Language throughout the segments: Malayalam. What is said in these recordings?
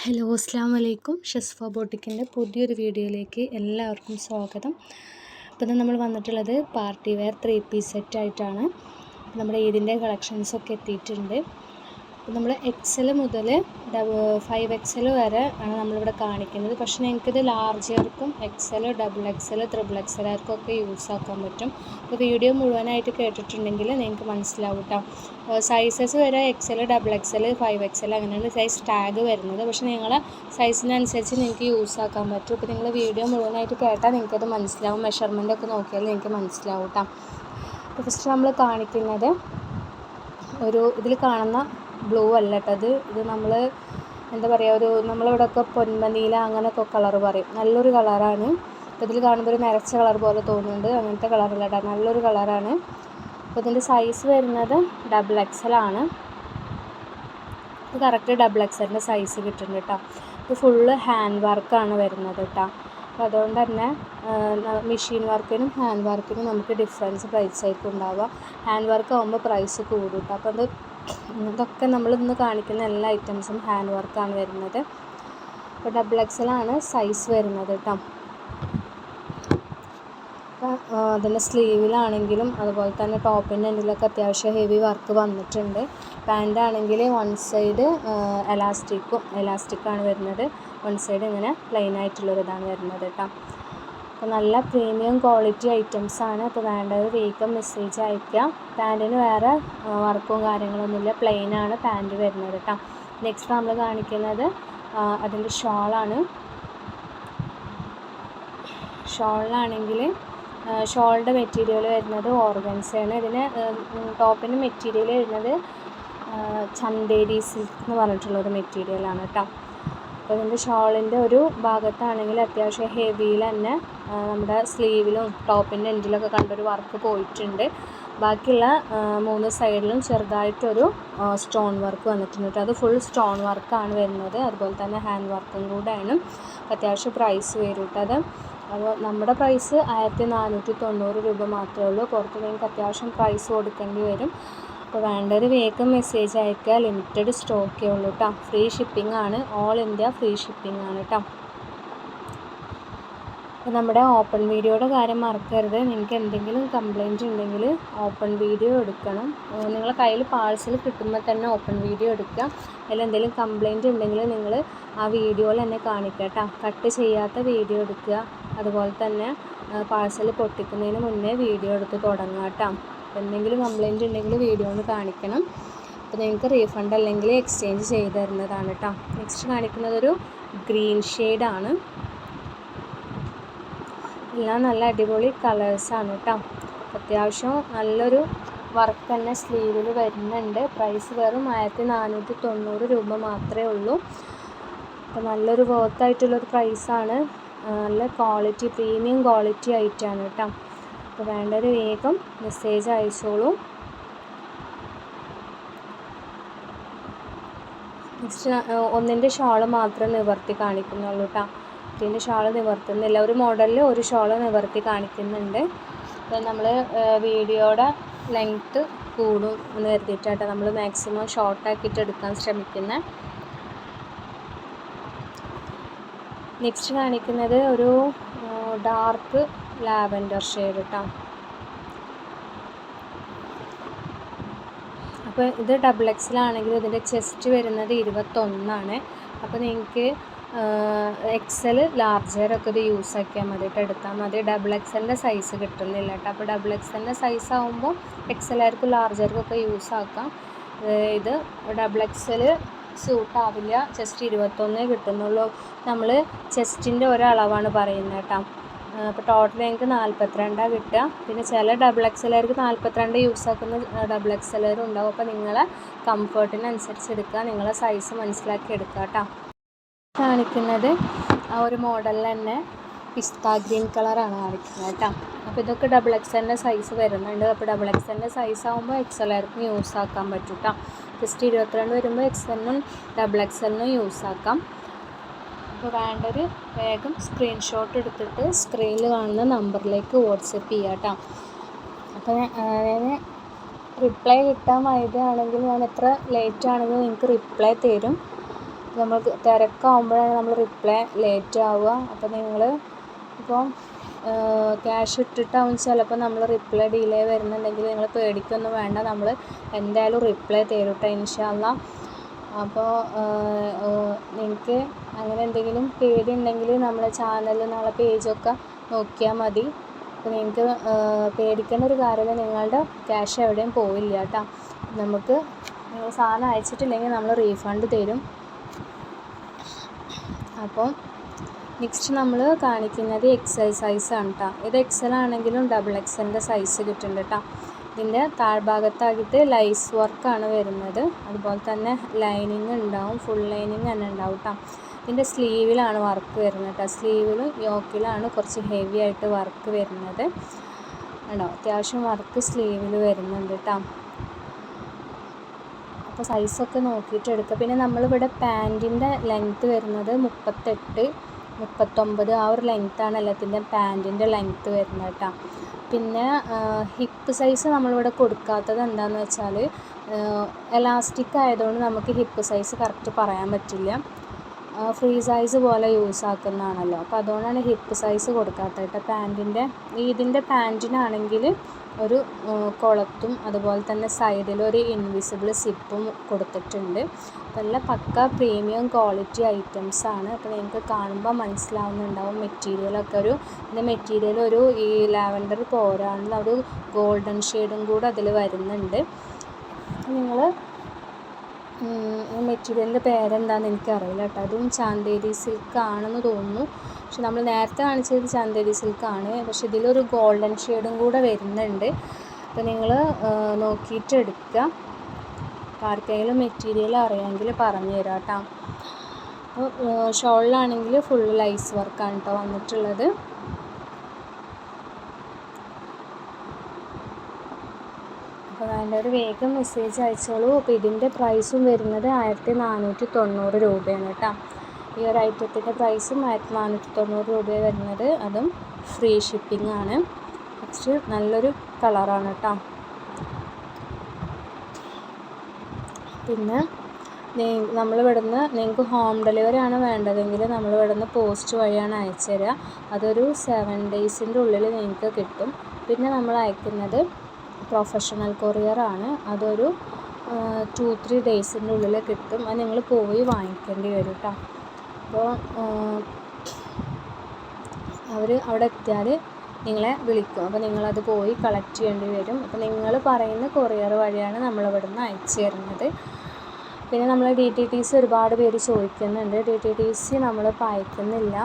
ഹലോ അസ്സാം വലൈക്കും ഷെസ്ഫ ബോട്ടിക്കിന്റെ പുതിയൊരു വീഡിയോയിലേക്ക് എല്ലാവർക്കും സ്വാഗതം. അപ്പോൾ നമ്മൾ വന്നിട്ടുള്ളത് party wear three piece set ആയിട്ടാണ് നമ്മുടെ ഈദിന്റെ കളക്ഷൻസൊക്കെ എത്തിയിട്ടുണ്ട്. അപ്പോൾ നമ്മൾ എക്സൽ മുതൽ ഫൈവ് എക്സൽ വരെ ആണ് നമ്മളിവിടെ കാണിക്കുന്നത്. പക്ഷേ നിങ്ങൾക്കിത് ലാർജർക്കും എക്സൽ ഡബിൾ എക്സൽ ത്രിബിൾ എക്സലാർക്കും ഒക്കെ യൂസ് ആക്കാൻ പറ്റും. അപ്പോൾ വീഡിയോ മുഴുവനായിട്ട് കേട്ടിട്ടുണ്ടെങ്കിൽ നിങ്ങൾക്ക് മനസ്സിലാവും കേട്ടോ സൈസസ് വരെ XL double XL five XL അങ്ങനെയാണ് സൈസ് ടാഗ് വരുന്നത്. പക്ഷേ നിങ്ങളെ സൈസിനനുസരിച്ച് നിങ്ങൾക്ക് യൂസ് ആക്കാൻ പറ്റും. അപ്പോൾ നിങ്ങൾ വീഡിയോ മുഴുവനായിട്ട് കേട്ടാൽ നിങ്ങൾക്കത് മനസ്സിലാവും. മെഷർമെന്റ് ഒക്കെ നോക്കിയാൽ നിങ്ങൾക്ക് മനസ്സിലാവും കേട്ടോ ഫസ്റ്റ് നമ്മൾ കാണിക്കുന്നത് ഒരു ഇതിൽ കാണുന്ന ബ്ലൂ അല്ല കേട്ടോ അത്. ഇത് നമ്മൾ എന്താ പറയുക ഒരു നമ്മളിവിടെയൊക്കെ പൊന്മനീല അങ്ങനെയൊക്കെ കളർ പറയും. നല്ലൊരു കളറാണ് ഇതിൽ കാണുമ്പോൾ ഒരു നരച്ച കളർ പോലെ തോന്നുന്നുണ്ട്. അങ്ങനത്തെ കളറല്ല കേട്ടോ. നല്ലൊരു കളറാണ് അപ്പോൾ ഇതിന്റെ സൈസ് വരുന്നത് ഡബിൾ എക്സൽ ആണ്. ഇത് കറക്റ്റ് ഡബിൾ എക്സലിന്റെ സൈസ് കിട്ടുന്നുണ്ട് കേട്ടോ. ഇത് ഫുള്ള് ഹാൻഡ് വർക്കാണ് വരുന്നത് കേട്ടോ. അപ്പോൾ അതുകൊണ്ട് തന്നെ മെഷീൻ വർക്കിനും ഹാൻഡ് വർക്കിനും നമുക്ക് ഡിഫറൻസ് പ്രൈസ് ആയിരിക്കും ഉണ്ടാവുക. ഹാൻഡ് വർക്ക് ആകുമ്പോൾ പ്രൈസ് കൂടും കേട്ടോ. അപ്പോൾ അത് ഇതൊക്കെ നമ്മൾ ഇന്ന് കാണിക്കുന്ന എല്ലാ ഐറ്റംസും ഹാൻഡ് വർക്കാണ് വരുന്നത്. അപ്പോൾ ഡബിൾ എക്സലാണ് സൈസ് വരുന്നത് കേട്ടോ അതിന്റെ സ്ലീവിലാണെങ്കിലും അതുപോലെ തന്നെ ടോപ്പിന്റെ എൻഡിലൊക്കെ അത്യാവശ്യം ഹെവി വർക്ക് വന്നിട്ടുണ്ട്. പാന്റ് ആണെങ്കിൽ വൺ സൈഡ് എലാസ്റ്റിക്കും എലാസ്റ്റിക്കാണ് വരുന്നത്. വൺ സൈഡ് ഇങ്ങനെ പ്ലെയിൻ ആയിട്ടുള്ളൊരിതാണ് വരുന്നത് കേട്ടോ അപ്പോൾ നല്ല പ്രീമിയം ക്വാളിറ്റി ഐറ്റംസാണ് അപ്പോൾ വേണ്ടത് വേഗം മെസ്സേജ് അയക്കാം പാന്റിന് വേറെ വർക്കും കാര്യങ്ങളൊന്നുമില്ല. പ്ലെയിനാണ് പാന്റ് വരുന്നത് കേട്ടോ. നെക്സ്റ്റ് നമ്മൾ കാണിക്കുന്നത് അതിന്റെ ഷോളാണ് ഷോളിലാണെങ്കിൽ ഷോളിന്റെ മെറ്റീരിയൽ വരുന്നത് ഓർഗൻസയാണ് ഇതിന് ടോപ്പിന്റെ മെറ്റീരിയൽ വരുന്നത് ചന്തേരി സിൽക്ക് എന്ന് പറഞ്ഞിട്ടുള്ള ഒരു മെറ്റീരിയലാണ് കേട്ടോ. അപ്പോൾ ഇതിന്റെ ഷോളിന്റെ ഒരു ഭാഗത്താണെങ്കിൽ അത്യാവശ്യം ഹെവിയിൽ തന്നെ നമ്മുടെ സ്ലീവിലും ടോപ്പിന്റെ എൻഡിലൊക്കെ കണ്ടൊരു വർക്ക് പോയിട്ടുണ്ട്. ബാക്കിയുള്ള മൂന്ന് സൈഡിലും ചെറുതായിട്ടൊരു സ്റ്റോൺ വർക്ക് വന്നിട്ടുണ്ട് അത് ഫുൾ സ്റ്റോൺ വർക്കാണ് വരുന്നത്. അതുപോലെ തന്നെ ഹാൻഡ് വർക്കും കൂടെയാണ്. അത്യാവശ്യം പ്രൈസ് വരൂട്ടത് അപ്പോൾ നമ്മുടെ പ്രൈസ് ആയിരത്തി നാനൂറ്റി തൊണ്ണൂറ് രൂപ മാത്രമേ ഉള്ളൂ. പുറത്ത് നിങ്ങൾക്ക് അത്യാവശ്യം പ്രൈസ് കൊടുക്കേണ്ടി വരും. അപ്പോൾ വേണ്ടൊരു വേഗം മെസ്സേജ് അയക്കുക ലിമിറ്റഡ് സ്റ്റോക്കേ ഉള്ളൂ കേട്ടോ. ഫ്രീ ഷിപ്പിംഗ് ആണ്. ഓൾ ഇന്ത്യ ഫ്രീ ഷിപ്പിംഗ് ആണ് കേട്ടോ. അപ്പോൾ നമ്മുടെ ഓപ്പൺ വീഡിയോയുടെ കാര്യം മറക്കരുത്. നിങ്ങൾക്ക് എന്തെങ്കിലും കംപ്ലയിന്റ് ഉണ്ടെങ്കിൽ ഓപ്പൺ വീഡിയോ എടുക്കണം. നിങ്ങൾ കയ്യിൽ പാഴ്സൽ കിട്ടുമ്പോൾ തന്നെ ഓപ്പൺ വീഡിയോ എടുക്കുക. അതിൽ എന്തെങ്കിലും കംപ്ലയിന്റ് ഉണ്ടെങ്കിൽ നിങ്ങൾ ആ വീഡിയോയിൽ തന്നെ കാണിക്കുക കേട്ടോ കട്ട് ചെയ്യാത്ത വീഡിയോ എടുക്കുക. അതുപോലെ തന്നെ പാഴ്സൽ പൊട്ടിക്കുന്നതിന് മുന്നേ വീഡിയോ എടുത്ത് തുടങ്ങുക കേട്ടോ എന്തെങ്കിലും കംപ്ലയിന്റ് ഉണ്ടെങ്കിൽ വീഡിയോ ഒന്ന് കാണിക്കണം. അപ്പോൾ നിങ്ങൾക്ക് റീഫണ്ട് അല്ലെങ്കിൽ എക്സ്ചേഞ്ച് ചെയ്ത് തരുന്നതാണ് കേട്ടോ നെക്സ്റ്റ് കാണിക്കുന്നത് ഒരു ഗ്രീൻ ഷെയ്ഡാണ് എല്ലാം നല്ല അടിപൊളി കളേഴ്സാണ് കേട്ടോ അത്യാവശ്യം നല്ലൊരു വർക്ക് തന്നെ സ്ലീവിൽ വരുന്നുണ്ട്. പ്രൈസ് വെറും ആയിരത്തി നാനൂറ്റി തൊണ്ണൂറ് രൂപ മാത്രമേ ഉള്ളൂ. അപ്പോൾ നല്ലൊരു വർത്തായിട്ടുള്ളൊരു പ്രൈസാണ് നല്ല ക്വാളിറ്റി പ്രീമിയം ക്വാളിറ്റി ആയിട്ടാണ് കേട്ടോ അപ്പോൾ വേണ്ടൊരു വേഗം മെസ്സേജ് അയച്ചോളൂ. നെക്സ്റ്റ് ഒന്നിന്റെ ഷോൾ മാത്രമേ നിവർത്തി കാണിക്കുന്നുള്ളൂ കേട്ടോ ഇതിന്റെ ഷോൾ നിവർത്തുന്നില്ല ഒരു മോഡലിൽ ഒരു ഷോൾ നിവർത്തി കാണിക്കുന്നുണ്ട്. അപ്പോൾ നമ്മൾ വീഡിയോയുടെ ലെങ്ത്ത് കൂടും എന്ന് കരുതിയിട്ടാട്ടോ നമ്മൾ മാക്സിമം ഷോർട്ടാക്കിയിട്ട് എടുക്കാൻ ശ്രമിക്കുന്നത് നെക്സ്റ്റ് കാണിക്കുന്നത് ഒരു ഡാർക്ക് ലാവൻഡർ ഷെയ്ഡ് കേട്ടോ അപ്പോൾ ഇത് ഡബിൾ എക്സിലാണെങ്കിൽ ഇതിന്റെ ചെസ്റ്റ് വരുന്നത് ഇരുപത്തൊന്നാണ്. അപ്പോൾ നിങ്ങൾക്ക് എക്സൽ ലാർജറൊക്കെ ഇത് യൂസ് ആക്കിയാൽ മതി. കേട്ടോ എടുത്താൽ മതി ഡബിൾ എക്സലിന്റെ സൈസ് കിട്ടുന്നില്ല കേട്ടോ അപ്പോൾ ഡബിൾ എക്സലിന്റെ സൈസ് ആകുമ്പോൾ എക്സലായിരിക്കും ലാർജർക്കും ഒക്കെ യൂസ് ആക്കാം. ഇത് ഡബിൾ എക്സൽ സ്യൂട്ട് ആവില്ല. ചെസ്റ്റ് ഇരുപത്തൊന്നേ കിട്ടുന്നുള്ളൂ. നമ്മൾ ചെസ്റ്റിന്റെ ഒരളവാണ് പറയുന്നത് കേട്ടോ അപ്പോൾ ടോട്ടൽ ഞങ്ങൾക്ക് നാൽപ്പത്തിരണ്ടാണ് കിട്ടുക. പിന്നെ ചില ഡബിൾ എക്സലുകാർക്ക് നാൽപ്പത്തിരണ്ട് യൂസ് ആക്കുന്ന ഡബിൾ എക്സലുകാരും ഉണ്ടാവും. അപ്പോൾ നിങ്ങളെ കംഫർട്ടിനനുസരിച്ച് എടുക്കുക. നിങ്ങളെ സൈസ് മനസ്സിലാക്കി എടുക്കുക കേട്ടോ കാണിക്കുന്നത് ആ ഒരു മോഡലിൽ തന്നെ പിസ്ത ഗ്രീൻ കളറാണ് കാണിക്കുന്നത് കേട്ടോ. അപ്പോൾ ഇതൊക്കെ ഡബിൾ എക്സലിന്റെ സൈസ് വരുന്നുണ്ട്. അപ്പോൾ ഡബിൾ എക്സലിന്റെ സൈസ് ആകുമ്പോൾ എക്സലായിരിക്കും യൂസ് ആക്കാൻ പറ്റും കേട്ടോ. ജസ്റ്റ് ഇരുപത്തിരണ്ട് വരുമ്പോൾ എക്സലിനും ഡബിൾ എക്സലിനും യൂസ് ആക്കാം. അപ്പോൾ വേണ്ടൊരു വേഗം സ്ക്രീൻഷോട്ട് എടുത്തിട്ട് സ്ക്രീനിൽ കാണുന്ന നമ്പറിലേക്ക് വാട്സപ്പ് ചെയ്യാം കേട്ടോ. അപ്പോൾ ഞാൻ റിപ്ലൈ കിട്ടാൻ വൈകുകയാണെങ്കിൽ ഞാൻ എത്ര ലേറ്റ് ആണെങ്കിലും നിങ്ങൾക്ക് റിപ്ലൈ തരും. നമുക്ക് തിരക്കാവുമ്പോഴാണ് നമ്മൾ റിപ്ലൈ ലേറ്റ് ആവുക. അപ്പോൾ നിങ്ങൾ ഇപ്പോൾ ക്യാഷ് ഇട്ടിട്ടാവും ചിലപ്പോൾ നമ്മൾ റിപ്ലൈ ഡിലേ വരുന്നുണ്ടെങ്കിൽ നിങ്ങൾ പേടിക്കൊന്നും വേണ്ട. നമ്മൾ എന്തായാലും റിപ്ലൈ തരും കേട്ടോ ഇൻഷാല്ല അപ്പോൾ നിങ്ങൾക്ക് അങ്ങനെ എന്തെങ്കിലും പേടി ഉണ്ടെങ്കിൽ നമ്മളെ ചാനൽ നമ്മളെ പേജൊക്കെ നോക്കിയാൽ മതി. അപ്പോൾ നിങ്ങൾക്ക് പേടിക്കേണ്ട ഒരു കാര്യമില്ല. നിങ്ങളുടെ ക്യാഷ് എവിടെയും പോവില്ല കേട്ടോ. നമുക്ക് നിങ്ങൾ സാധനം അയച്ചിട്ടില്ലെങ്കിൽ നമ്മൾ റീഫണ്ട് തരും. അപ്പോൾ നെക്സ്റ്റ് നമ്മൾ കാണിക്കുന്നത് എക്സൽ ആണ് കേട്ടോ ഇത് എക്സൽ ആണെങ്കിലും ഡബിൾ എക്സലിന്റെ സൈസ് കിട്ടുന്നുണ്ട് കേട്ടോ ഇതിന്റെ താഴ്ഭാഗത്തായിട്ട് ലൈസ് വർക്കാണ് വരുന്നത്. അതുപോലെ തന്നെ ലൈനിങ് ഉണ്ടാവും ഫുൾ ലൈനിങ് തന്നെ ഉണ്ടാവും കേട്ടോ ഇതിന്റെ സ്ലീവിലാണ് വർക്ക് വരുന്നത് കേട്ടോ സ്ലീവിലും യോക്കിലാണ് കുറച്ച് ഹെവി ആയിട്ട് വർക്ക് വരുന്നത്. ഉണ്ടോ അത്യാവശ്യം വർക്ക് സ്ലീവിൽ വരുന്നുണ്ട് കേട്ടോ അപ്പോൾ സൈസൊക്കെ നോക്കിയിട്ട് എടുക്കുക പിന്നെ നമ്മളിവിടെ പാന്റിന്റെ ലെങ്ത്ത് വരുന്നത് മുപ്പത്തെട്ട് മുപ്പത്തൊമ്പത് ആ ഒരു ലെങ്ത്താണ് എല്ലാത്തിന്റെ പാന്റിന്റെ ലെങ്ത്ത് വരുന്നത് കേട്ടോ പിന്നെ ഹിപ്പ് സൈസ് നമ്മളിവിടെ കൊടുക്കാത്തത് എന്താണെന്ന് വെച്ചാൽ എലാസ്റ്റിക് ആയതുകൊണ്ട് നമുക്ക് ഹിപ്പ് സൈസ് കറക്റ്റ് പറയാൻ പറ്റില്ല. ഫ്രീ സൈസ് പോലെ യൂസ് ആക്കുന്നതാണല്ലോ. അപ്പോൾ അതുകൊണ്ടാണ് ഹിപ്പ് സൈസ് കൊടുക്കാത്തത് കേട്ടോ പാന്റിന്റെ ഇതിന്റെ പാന്റിനാണെങ്കിൽ ഒരു കുളത്തും അതുപോലെ തന്നെ സൈഡിൽ ഒരു ഇൻവിസിബിൾ സിപ്പും കൊടുത്തിട്ടുണ്ട്. നല്ല പക്ക പ്രീമിയം ക്വാളിറ്റി ഐറ്റംസ് ആണ്. അപ്പോൾ നിങ്ങൾക്ക് കാണുമ്പോൾ മനസ്സിലാവുന്നുണ്ടാവും മെറ്റീരിയലൊക്കെ ഒരു പിന്നെ മെറ്റീരിയൽ ഒരു ഈ ലാവൻഡർ പോരാണെന്ന് ഒരു ഗോൾഡൻ ഷെയ്ഡും കൂടെ അതിൽ വരുന്നുണ്ട്. നിങ്ങൾ മെറ്റീരിയലിന്റെ പേരെന്താണെന്ന് എനിക്കറിയില്ല കേട്ടോ. അതും ചാന്തേരി സിൽക്ക് ആണെന്ന് തോന്നുന്നു. പക്ഷെ നമ്മൾ നേരത്തെ കാണിച്ചത് ചന്ദേരി സിൽക്കാണ്. പക്ഷെ ഇതിലൊരു ഗോൾഡൻ ഷെയ്ഡും കൂടെ വരുന്നുണ്ട്. അപ്പോൾ നിങ്ങൾ നോക്കിയിട്ട് എടുക്കുക. ആർക്കെങ്കിലും മെറ്റീരിയൽ അറിയാമെങ്കിൽ പറഞ്ഞു തരാം കേട്ടോ. അപ്പോൾ ഷോളിലാണെങ്കിൽ ഫുൾ ലൈസ് വർക്കാണ് കേട്ടോ വന്നിട്ടുള്ളത്. അപ്പോൾ വേണ്ടവർ വേഗം മെസ്സേജ് അയച്ചോളൂ. അപ്പോൾ ഇതിന്റെ പ്രൈസും വരുന്നത് ആയിരത്തി നാനൂറ്റി തൊണ്ണൂറ് രൂപയാണ് കേട്ടോ. ഈ ഒരു ഐറ്റത്തിന്റെ പ്രൈസ് ആയിരത്തി നാനൂറ്റി തൊണ്ണൂറ് രൂപയാണ് വരുന്നത് അതും ഫ്രീ ഷിപ്പിംഗ് ആണ്. നെക്സ്റ്റ് നല്ലൊരു കളറാണ് കേട്ടോ പിന്നെ നമ്മൾ ഇവിടുന്ന് നിങ്ങൾക്ക് ഹോം ഡെലിവറി ആണ് വേണ്ടതെങ്കിൽ നമ്മൾ ഇവിടുന്ന് പോസ്റ്റ് വഴിയാണ് അയച്ചു തരിക അതൊരു സെവൻ ഡേയ്സിന്റെ ഉള്ളിൽ നിങ്ങൾക്ക് കിട്ടും. പിന്നെ നമ്മൾ അയക്കുന്നത് പ്രൊഫഷണൽ കൊറിയറാണ് അതൊരു ടു ത്രീ ഡേയ്സിന്റെ ഉള്ളിൽ കിട്ടും. അത് നിങ്ങൾ പോയി വാങ്ങിക്കേണ്ടി വരും കേട്ടോ അപ്പോൾ അവർ അവിടെ എത്തിയാൽ നിങ്ങളെ വിളിക്കും. അപ്പോൾ നിങ്ങളത് പോയി കളക്ട് ചെയ്യേണ്ടി വരും. അപ്പോൾ നിങ്ങൾ പറയുന്ന കൊറിയർ വഴിയാണ് നമ്മളിവിടുന്ന് അയച്ചു തരുന്നത്. പിന്നെ നമ്മൾ ഡി ടി ടി സി ഒരുപാട് പേര് ചോദിക്കുന്നുണ്ട്. ഡി ടി ടി സി നമ്മളിപ്പോൾ അയക്കുന്നില്ല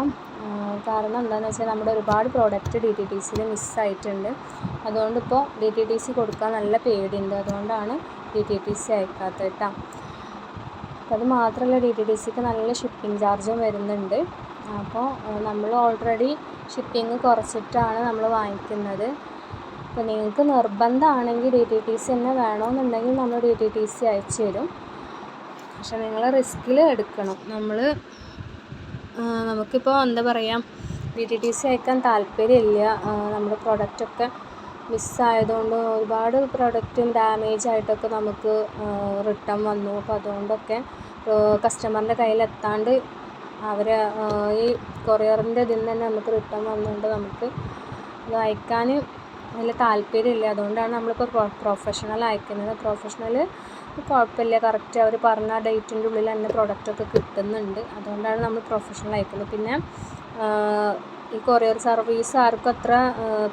കാരണം എന്താണെന്ന് വെച്ചാൽ നമ്മുടെ ഒരുപാട് പ്രോഡക്റ്റ് ഡി ടി ടി സിയിൽ മിസ്സായിട്ടുണ്ട് അതുകൊണ്ട് ഇപ്പോൾ ഡി ടി ടി സി കൊടുക്കാൻ നല്ല പേടിയുണ്ട്. അതുകൊണ്ടാണ് ഡി ടി ടി സി അയക്കാത്തത് കേട്ടോ. അത് മാത്രമല്ല ഡി ടി ഡി സിക്ക് നല്ല ഷിപ്പിംഗ് ചാർജും വരുന്നുണ്ട്. അപ്പോൾ നമ്മൾ ഓൾറെഡി ഷിപ്പിംഗ് കുറച്ചിട്ടാണ് നമ്മൾ വാങ്ങിക്കുന്നത്. അപ്പോൾ നിങ്ങൾക്ക് നിർബന്ധമാണെങ്കിൽ ഡി ടി ടി സി തന്നെ വേണമെന്നുണ്ടെങ്കിൽ നമ്മൾ ഡി ടി ടി സി അയച്ചു തരും. പക്ഷെ നിങ്ങൾ റിസ്കിൽ എടുക്കണം. നമ്മൾ നമുക്കിപ്പോൾ എന്താ പറയുക ഡി ടി ടി സി അയക്കാൻ താല്പര്യമില്ല. നമ്മുടെ പ്രൊഡക്റ്റൊക്കെ മിസ്സായതുകൊണ്ട് ഒരുപാട് പ്രൊഡക്റ്റും ഡാമേജ് ആയിട്ടൊക്കെ നമുക്ക് റിട്ടേൺ വന്നു. അപ്പോൾ അതുകൊണ്ടൊക്കെ കസ്റ്റമറിന്റെ കയ്യിലെത്താണ്ട് അവരെ ഈ കൊറിയറിന്റെ ഇതിൽ നിന്ന് തന്നെ നമുക്ക് റിട്ടേൺ വന്നുകൊണ്ട് നമുക്ക് അത് അയക്കാൻ വലിയ താല്പര്യമില്ല. അതുകൊണ്ടാണ് നമ്മളിപ്പോൾ പ്രൊഫഷണൽ അയക്കുന്നത്. പ്രൊഫഷണൽ കുഴപ്പമില്ല. കറക്റ്റ് അവർ പറഞ്ഞ ഡേറ്റിന്റെ ഉള്ളിൽ തന്നെ പ്രൊഡക്റ്റൊക്കെ കിട്ടുന്നുണ്ട്. അതുകൊണ്ടാണ് നമ്മൾ പ്രൊഫഷണൽ അയക്കുന്നത്. പിന്നെ ഈ കൊറിയർ സർവീസ് ആർക്കും അത്ര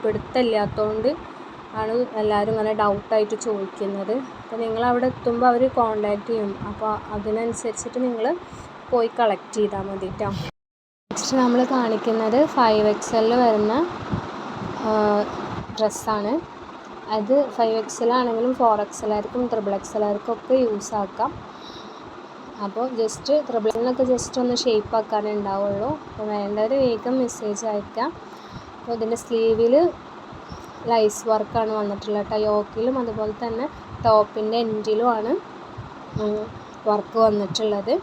പിടുത്തമില്ലാത്തതുകൊണ്ട് ആണ് എല്ലാവരും ഇങ്ങനെ ഡൗട്ടായിട്ട് ചോദിക്കുന്നത്. അപ്പോൾ നിങ്ങൾ അവിടെ എത്തുമ്പോൾ അവർ കോണ്ടാക്ട് ചെയ്യും. അപ്പോൾ അതിനനുസരിച്ചിട്ട് നിങ്ങൾ പോയി കളക്ട് ചെയ്താൽ മതി കേട്ടോ നെക്സ്റ്റ് നമ്മൾ കാണിക്കുന്നത് ഫൈവ് എക്സലിൽ വരുന്ന ഡ്രസ്സാണ് അത് ഫൈവ് എക്സലാണെങ്കിലും ഫോർ എക്സലായിരിക്കും ത്രിബിൾ എക്സലായിരിക്കും ഒക്കെ യൂസ് ആക്കാം. അപ്പോൾ ജസ്റ്റ് ത്രിബിളിനൊക്കെ ജസ്റ്റ് ഒന്ന് ഷേപ്പ് ആക്കാനേ ഉണ്ടാവുള്ളൂ. അപ്പോൾ വേണ്ടവർ വേഗം മെസ്സേജ് അയക്കാം. അപ്പോൾ ഇതിന്റെ സ്ലീവിൽ ലൈസ് വർക്കാണ് വന്നിട്ടുള്ളത് കേട്ടോ. യോക്കിലും അതുപോലെ തന്നെ ടോപ്പിന്റെ എൻഡിലുമാണ് വർക്ക് വന്നിട്ടുള്ളത്.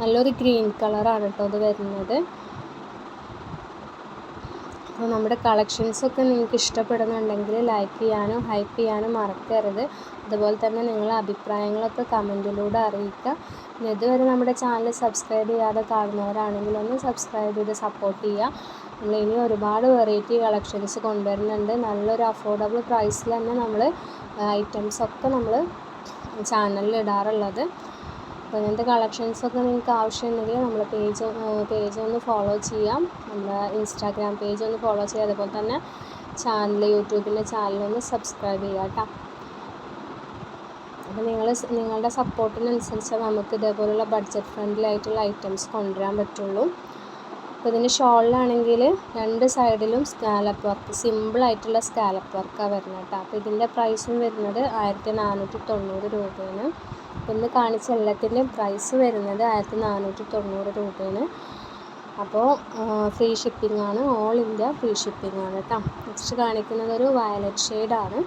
നല്ലൊരു ഗ്രീൻ കളറാണ് കേട്ടോ അത് വരുന്നത്. അപ്പോൾ നമ്മുടെ കളക്ഷൻസൊക്കെ നിങ്ങൾക്ക് ഇഷ്ടപ്പെടുന്നുണ്ടെങ്കിൽ ലൈക്ക് ചെയ്യാനും ഹൈപ്പ് ചെയ്യാനും മറക്കരുത്. അതുപോലെ തന്നെ നിങ്ങളുടെ അഭിപ്രായങ്ങളൊക്കെ കമന്റിലൂടെ അറിയിക്കുക. ഇതുവരെ നമ്മുടെ ചാനൽ സബ്സ്ക്രൈബ് ചെയ്യാതെ കാണുന്നവരാണെങ്കിൽ ഒന്ന് സബ്സ്ക്രൈബ് ചെയ്ത് സപ്പോർട്ട് ചെയ്യുക. നമ്മൾ ഇനി ഒരുപാട് വെറൈറ്റി കളക്ഷൻസ് കൊണ്ടുവരുന്നുണ്ട്. നല്ലൊരു അഫോർഡബിൾ പ്രൈസിൽ തന്നെ നമ്മൾ ഐറ്റംസ് ഒക്കെ നമ്മൾ ചാനലിൽ ഇടാറുള്ളത്. അപ്പോൾ ഇങ്ങനത്തെ കളക്ഷൻസൊക്കെ നിങ്ങൾക്ക് ആവശ്യമുണ്ടെങ്കിൽ നമ്മൾ പേജ് പേജ് ഒന്ന് ഫോളോ ചെയ്യാം. നമ്മുടെ ഇൻസ്റ്റാഗ്രാം പേജ് ഒന്ന് ഫോളോ ചെയ്യുക അതുപോലെ തന്നെ ചാനൽ യൂട്യൂബിന്റെ ഒന്ന് സബ്സ്ക്രൈബ് ചെയ്യുക കേട്ടോ. അപ്പോൾ നിങ്ങൾ നിങ്ങളുടെ സപ്പോർട്ടിനനുസരിച്ച് നമുക്ക് ഇതേപോലുള്ള ബഡ്ജറ്റ് ഫ്രണ്ട്ലി ആയിട്ടുള്ള ഐറ്റംസ് കൊണ്ടുവരാൻ പറ്റുള്ളൂ. അപ്പോൾ ഇതിന്റെ ഷോളിലാണെങ്കിൽ രണ്ട് സൈഡിലും സ്കാലപ്പ് വർക്ക് സിമ്പിളായിട്ടുള്ള സ്കാലപ്പ് വർക്കാണ് വരുന്നത് കേട്ടോ. അപ്പോൾ ഇതിന്റെ പ്രൈസും വരുന്നത് ആയിരത്തി നാനൂറ്റി തൊണ്ണൂറ് രൂപയാണ് ഇന്ന് കാണിച്ച എല്ലാത്തിന്റെയും പ്രൈസ് വരുന്നത് ആയിരത്തി നാനൂറ്റി തൊണ്ണൂറ് രൂപയാണ്. അപ്പോൾ ഫ്രീ ഷിപ്പിംഗ് ആണ് ഓൾ ഇന്ത്യ ഫ്രീ ഷിപ്പിംഗ് ആണ് കേട്ടോ. നെക്സ്റ്റ് കാണിക്കുന്നത് ഒരു വയലറ്റ് ഷെയ്ഡാണ്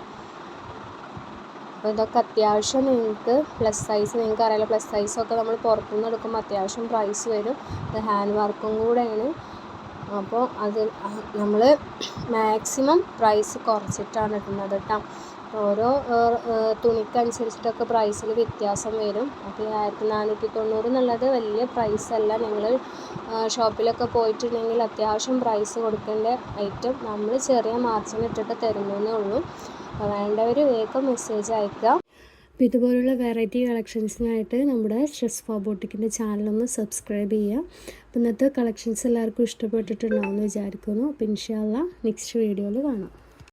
അപ്പോൾ ഇതൊക്കെ അത്യാവശ്യം നിങ്ങൾക്ക് പ്ലസ് സൈസ് നിങ്ങൾക്ക് അറിയാലോ പ്ലസ് സൈസൊക്കെ നമ്മൾ പുറത്തുനിന്ന് എടുക്കുമ്പോൾ അത്യാവശ്യം പ്രൈസ് വരും. ഇത് ഹാൻഡ് വർക്കും കൂടെയാണ്. അപ്പോൾ അത് നമ്മൾ മാക്സിമം പ്രൈസ് കുറച്ചിട്ടാണ് ഇടുന്നത് കേട്ടോ. ഓരോ തുണിക്കനുസരിച്ചിട്ടൊക്കെ പ്രൈസിൽ വ്യത്യാസം വരും. അപ്പോൾ ഈ ആയിരത്തി നാനൂറ്റി തൊണ്ണൂറ് എന്നുള്ളത് വലിയ പ്രൈസ് അല്ല. നിങ്ങൾ ഷോപ്പിലൊക്കെ പോയിട്ടുണ്ടെങ്കിൽ അത്യാവശ്യം പ്രൈസ് കൊടുക്കേണ്ട ഐറ്റം നമ്മൾ ചെറിയ മാർജിൻ ഇട്ടിട്ട് തരുന്നേ ഉള്ളൂ. അപ്പോൾ വേണ്ടവർ വേഗം മെസ്സേജ് അയക്കുക. അപ്പോൾ ഇതുപോലുള്ള വെറൈറ്റി കളക്ഷൻസിനായിട്ട് നമ്മുടെ സ്ട്രെസ് ഫാബോട്ടിക്കിന്റെ ചാനലൊന്ന് സബ്സ്ക്രൈബ് ചെയ്യുക. അപ്പോൾ ഇന്നത്തെ കളക്ഷൻസ് എല്ലാവർക്കും ഇഷ്ടപ്പെട്ടിട്ടുണ്ടാവുമെന്ന് വിചാരിക്കുന്നു. അപ്പോൾ ഇൻഷാല്ല നെക്സ്റ്റ് വീഡിയോയിൽ കാണാം.